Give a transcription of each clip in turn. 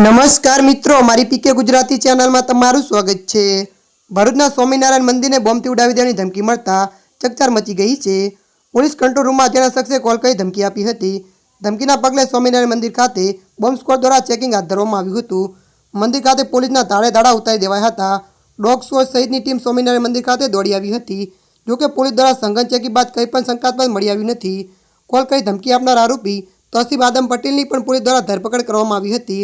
નમસ્કાર મિત્રો મારી પીકે ગુજરાતી ચેનલમાં તમારું સ્વાગત છે. ભરૂચના સ્વામિનારાયણ મંદિરને બોમ્બથી ઉડાવી દેવાની ધમકી મળતા ચકચાર મચી ગઈ છે. પોલીસ કંટ્રોલ રૂમમાં અજાણ્યા શખ્સે કોલ કરી ધમકી આપી હતી. ધમકીના પગલે સ્વામિનારાયણ મંદિર ખાતે બોમ્બ સ્કોડ દ્વારા ચેકિંગ હાથ ધરવામાં આવ્યું હતું. મંદિર ખાતે પોલીસના તાળે દાડા ઉતારી દેવાયા હતા. ડોગ સ્ક્વોડ સહિતની ટીમ સ્વામિનારાયણ મંદિર ખાતે દોડી આવી હતી. જોકે પોલીસ દ્વારા સંઘન ચેકી બાદ કંઈ પણ શંકાસ્પદ મળી આવ્યું નથી. કોલ કરી ધમકી આપનાર આરોપી તોસીફ આદમ પટેલની પણ પોલીસ દ્વારા ધરપકડ કરવામાં આવી હતી.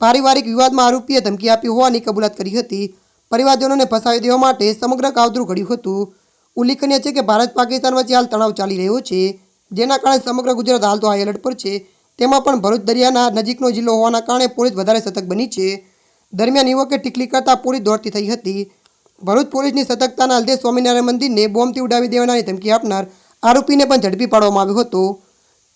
પારિવારિક વિવાદમાં આરોપીએ ધમકી આપી હોવાની કબૂલાત કરી હતી. પરિવારજનોને ફસાવી દેવા માટે સમગ્ર કાવતરું ઘડ્યું હતું. ઉલ્લેખનીય છે કે ભારત પાકિસ્તાન વચ્ચે હાલ તણાવ ચાલી રહ્યો છે, જેના કારણે સમગ્ર ગુજરાત હાલ તો હાઈ એલર્ટ પર છે. તેમાં પણ ભરૂચ દરિયાના નજીકનો જિલ્લો હોવાના કારણે પોલીસ વધારે સતર્ક બની છે. દરમિયાન યુવકે ટીકલી કરતા પોલીસ દોડતી થઈ હતી. ભરૂચ પોલીસની સતર્કતાના લીધે સ્વામિનારાયણ મંદિરને બોમ્બથી ઉડાવી દેવાની ધમકી આપનાર આરોપીને પણ ઝડપી પાડવામાં આવ્યો હતો.